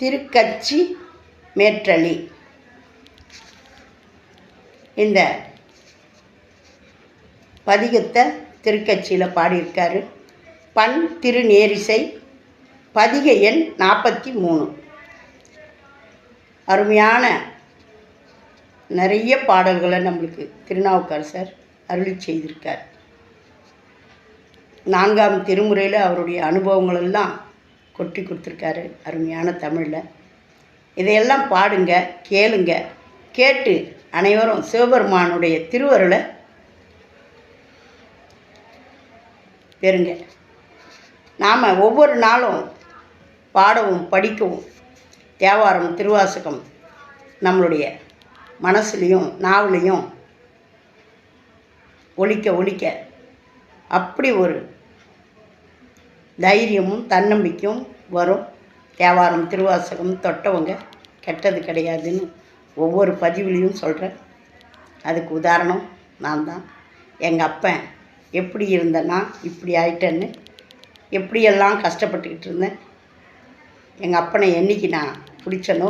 திருக்கச்சி மேற்றளி. இந்த பதிகத்தை திருக்கட்சியில் பாடியிருக்காரு. பண் திருநேரிசை பதிகை எண் நாற்பத்தி மூணு அருமையான நிறைய பாடல்களை நம்மளுக்கு திருநாவுக்கரசர் அருளி செய்திருக்கார். நான்காம் திருமுறையில் அவருடைய அனுபவங்கள் எல்லாம் கொட்டி கொடுத்துருக்காரு அருமையான தமிழில். இதையெல்லாம் பாடுங்க கேளுங்க. கேட்டு அனைவரும் சிவபெருமானுடைய திருவருளை பெறுங்க. நாம் ஒவ்வொரு நாளும் பாடவும் படிக்கவும் தேவாரம் திருவாசகம் நம்மளுடைய மனசுலேயும் நாவலையும் ஒழிக்க ஒழிக்க அப்படி ஒரு தைரியமும் தன்னம்பிக்கையும் வரும். தேவாரம் திருவாசகம் தொட்டவங்க கெட்டது கிடையாதுன்னு ஒவ்வொரு பதிவுலேயும் சொல்கிறேன் அதுக்கு உதாரணம் நான் தான். எங்கள் அப்பன் எப்படி இருந்தேன்னா இப்படி ஆயிட்டேன்னு எப்படியெல்லாம் கஷ்டப்பட்டுக்கிட்டு இருந்தேன் எங்கள் அப்பனை என்னைக்கு நான் பிடிச்சனோ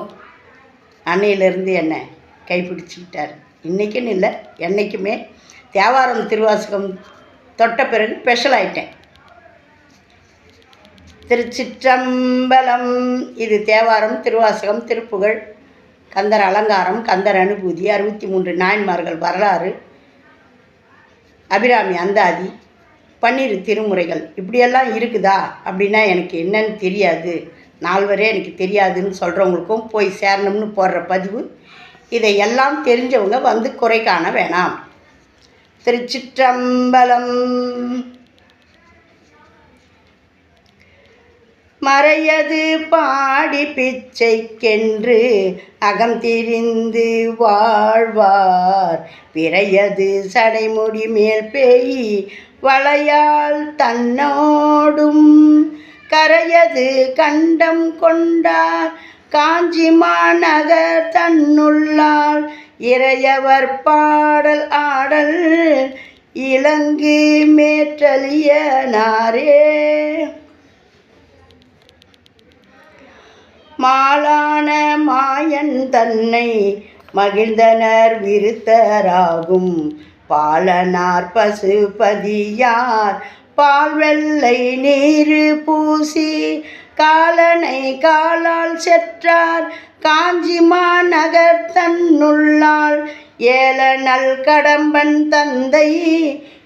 அன்னையிலேருந்து என்னை கைப்பிடிச்சிக்கிட்டார். இன்றைக்குன்னு இல்லை என்றைக்குமே தேவாரம் திருவாசகம் தொட்ட பிறகு ஸ்பெஷல் ஆயிட்டேன். திருச்சிற்றம்பலம். இது தேவாரம் திருவாசகம் திருப்புகழ் கந்தர் அலங்காரம் கந்தர் அனுபூதி அறுபத்தி மூன்று நாயன்மார்கள் வரலாறு அபிராமி அந்தாதி பன்னிரு திருமுறைகள். இப்படியெல்லாம் இருக்குதா? அப்படின்னா எனக்கு என்னன்னு தெரியாது. நால்வரே எனக்கு தெரியாதுன்னு சொல்கிறவங்களுக்கும் போய் சேரணும்னு போடுற பதிவு. இதை எல்லாம் தெரிஞ்சவங்க வந்து குறை காண வேணாம். திருச்சிற்றம்பலம். மறையது பாடி பிச்சைக்கென்று அகம் திரிந்து வாழ்வார். பிறையது சடைமுடி மேல் பேய் வளையால் தன்னோடும் கரையது கண்டம் கொண்டார். காஞ்சி மாநகர் தன்னுள்ளால் இறையவர் பாடல் ஆடல் இலங்கு மேற்றலியனாரே மாலான மாயன் தன்னை மகிழ்ந்தனர் விருத்தராகும். பாலனார் பசுபதியார் பால் வெள்ளை நீர் பூசி காலனை காலால் செற்றார். காஞ்சிமா நகர் தன்னுள்ளால் ஏலநல் கடம்பன் தந்தை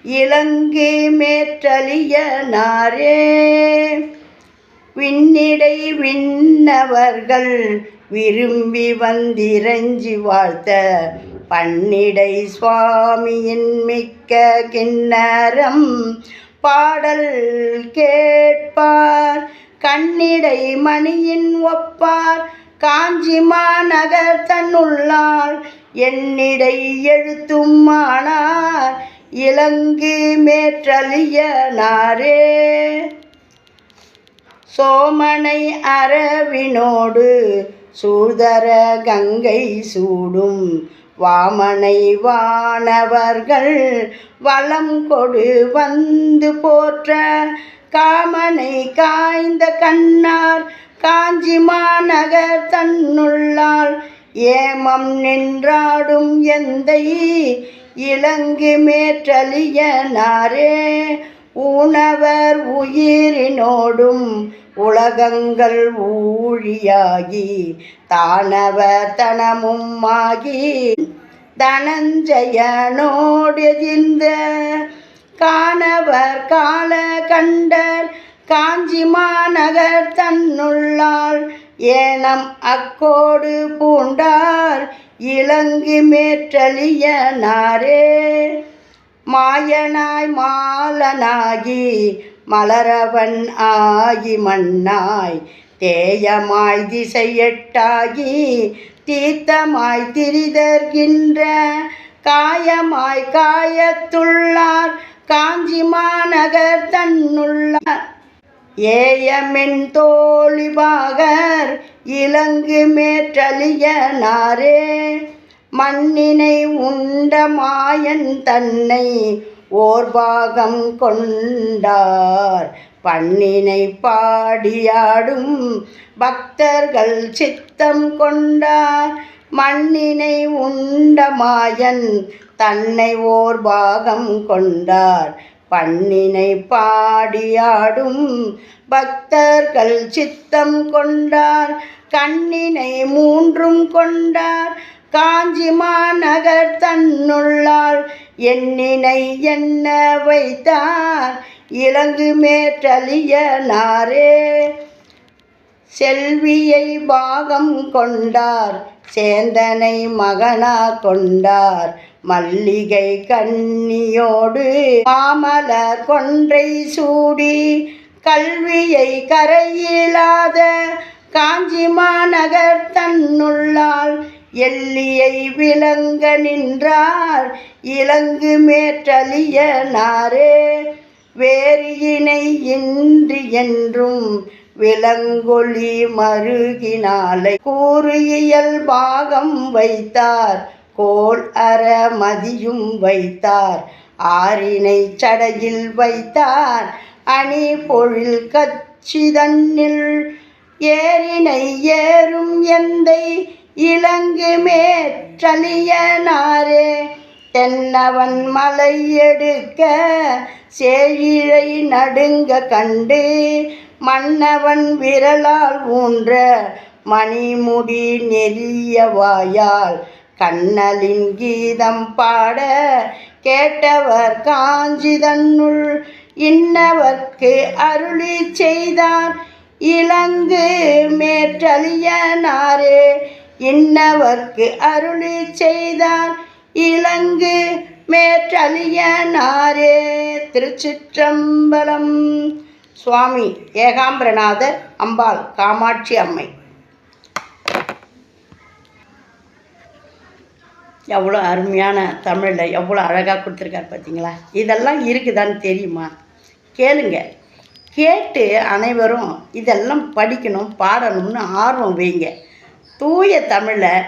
இலங்கை மேற்றலியனாரே விண்ணிடை விண்ணவர்கள் விரும்பி வந்திரஞ்சி வாழ்த்த பன்னிடை சுவாமியின் மிக்க கிண்ணரம். பாடல் கேட்பார் கண்ணிடை மணியின் ஒப்பார் காஞ்சி மாநகர் தன்னுள்ளால் என்னிடை எழுத்தும் ஆனார் இலங்கு மேற்றலியனாரே சோமனை அரவினோடு சூதர கங்கை சூடும். வாமனை வானவர்கள் வளம் கொடு வந்து போற்ற. காமனை காய்ந்த கண்ணார் காஞ்சி மாநகர் தன்னுள்ளால் ஏமம் நின்றாடும் எந்தை இலங்கு மேற்றலியனாரே உணவர் உயிரினோடும் உலகங்கள் ஊழியாகி தானவர் தனமும் ஆகி தனஞ்சயனோடெதிர்ந்த காணவர் கால கண்டர் காஞ்சி மாநகர் தன்னுள்ளால் ஏனம் அக்கோடு பூண்டார் இலங்கு மேற்றலியனாரே மாயனாய் மாலனாகி மலரவன் ஆகி மண்ணாய் தேயமாய் திசையெட்டாகி தீர்த்தமாய் திரிதர்கின்ற காயமாய் காயத்துள்ளார். காஞ்சி மாநகர் தன்னுள்ளார் ஏயமென் தோழிபாகர் இலங்கு மேற்றலியனாரே மண்ணினை உண்ட மாயன் தன்னை ஓர் பாகம் கொண்டார். பண்ணினை பாடியாடும் பக்தர்கள் சித்தம் கொண்டார். மண்ணினை உண்ட மாயன் தன்னை ஓர் பாகம் கொண்டார். பண்ணினை பாடியாடும் பக்தர்கள் சித்தம் கொண்டார். கண்ணினை மூன்றும் கொண்டார். காஞ்சி மாநகர் தன்னுள்ளால் எண்ணினை என்ன வைத்தார்? இலங்கு மேற்றலியனாரே செல்வியை பாகம் கொண்டார். சேந்தனை மகனா கொண்டார். மல்லிகை கண்ணியோடு மாமலர் கொன்றை சூடி கல்வியை கரையிலாத காஞ்சி மாநகர் தன்னுள்ளால் எல்லியை விளங்க நின்றார் இலங்கு மேற்றலியனாரே வேறு இணை இன்று என்றும் விலங்கொலி மருகினாலை. கூறு இயல் பாகம் வைத்தார் கோல் அற மதியும் வைத்தார். ஆறினை சடையில் வைத்தார் அணி பொழில் கச்சி தன்னில் ஏரினை ஏறும் எந்தை இலங்கு மேற்றலியனாரே தென்னவன் மலை எடுக்க சேழிழை நடுங்க கண்டு மன்னவன் விரலால் ஊன்ற மணிமுடி நெறிய வாயால் கண்ணலின் கீதம் பாட கேட்டவர் காஞ்சி தன்னுள் இன்னவர்க்கு அருளி செய்தார். இலங்கு மேற்றலியனாரே இன்னவர்க்கு அருளி செய்தார்? இலங்கு மேற்றலியனாரே திருச்சிற்றம்பலம். சுவாமி ஏகாம்பரநாதர் அம்பாள் காமாட்சி அம்மை. எவ்வளோ அருமையான தமிழில் எவ்வளோ அழகாக கொடுத்துருக்காரு பார்த்தீங்களா இதெல்லாம் இருக்குதான்னு தெரியுமா? கேளுங்க. கேட்டு அனைவரும் இதெல்லாம் படிக்கணும் பாடணும்னு ஆர்வம் வைங்க. தூய தமிழில்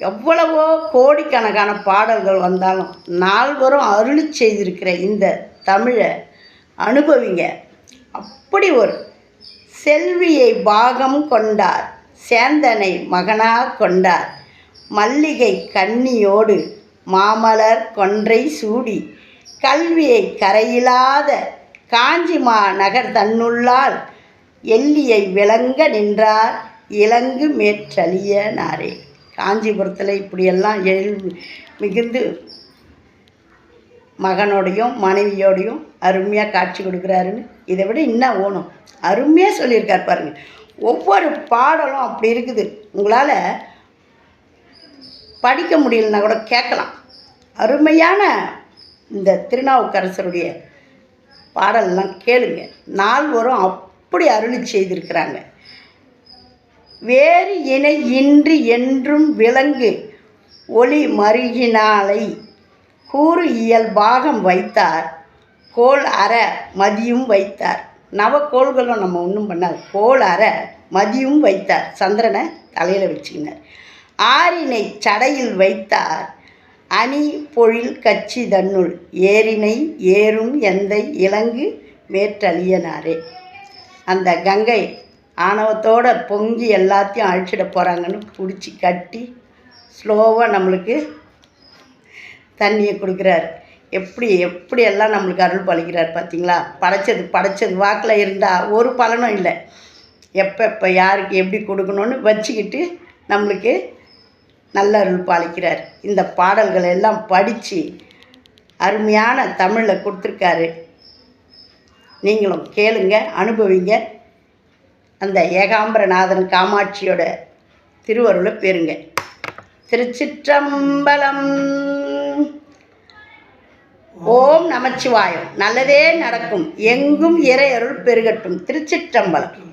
எவ்வளவோ கோடிக்கணக்கான பாடல்கள் வந்தாலும் நால்வரும் அருளி செய்திருக்கிற இந்த தமிழை அனுபவிங்க. அப்படி ஒரு செல்வியை பாகம் கொண்டார் சேந்தனை மகனாக கொண்டார். மல்லிகை கன்னியோடு மாமலர் கொன்றை சூடி கல்வியை கரையிலாத காஞ்சிமா நகர் தன்னுள்ளால் எல்லியை விளங்க நின்றார். இலங்கு மேற்றலியனாரே காஞ்சிபுரத்தில் இப்படியெல்லாம் எழு மிகுந்து மகனோடையும் மனைவியோடையும் அருமையாக காட்சி கொடுக்குறாருன்னு இதை விட இன்னும் ஓணும். அருமையாக சொல்லியிருக்கார் பாருங்கள் ஒவ்வொரு பாடலும் அப்படி இருக்குது. உங்களால் படிக்க முடியலன்னா கூட கேட்கலாம். அருமையான இந்த திருநாவுக்கரசருடைய பாடலெலாம் கேளுங்க. நால்வரும் அப்படி அருளி செய்திருக்கிறாங்க. வேறு இணை இன்றி என்றும் விலங்கு ஒளி மருகினாலை. கூறு இயல் பாகம் வைத்தார். கோல் அற மதியும் வைத்தார். நவக்கோள்களும் நம்ம ஒன்றும் பண்ணாது. கோல் அற மதியும் வைத்தார். சந்திரனை தலையில் வச்சுக்கினார். ஆரினை சடையில் வைத்தார். அணி பொழில் கச்சி தன்னுள் ஏரினை ஏறும் எந்தை இலங்கு மேற்றழியனாரே அந்த கங்கை ஆணவத்தோட பொங்கி எல்லாத்தையும் அழிச்சிட போகிறாங்கன்னு பிடிச்சி கட்டி ஸ்லோவாக நம்மளுக்கு தண்ணியை கொடுக்குறாரு. எப்படி எப்படி எல்லாம் நம்மளுக்கு அருள் பழிக்கிறார் பார்த்தீங்களா படைச்சது படைச்சது வாக்கில் இருந்தால் ஒரு பலனும் இல்லை. எப்போ எப்போ யாருக்கு எப்படி கொடுக்கணும்னு வச்சுக்கிட்டு நம்மளுக்கு நல்ல அருள் பாலிக்கிறார். இந்த பாடல்கள் எல்லாம் படித்து அருமையான தமிழில் கொடுத்துருக்காரு. நீங்களும் கேளுங்க அனுபவிங்க. அந்த ஏகாம்பரநாதன் காமாட்சியோட திருவருளை பெறுங்க. திருச்சிற்றம்பலம். ஓம் நமச்சிவாயம். நல்லதே நடக்கும். எங்கும் இறை அருள் பெருகட்டும். திருச்சிற்றம்பலம்.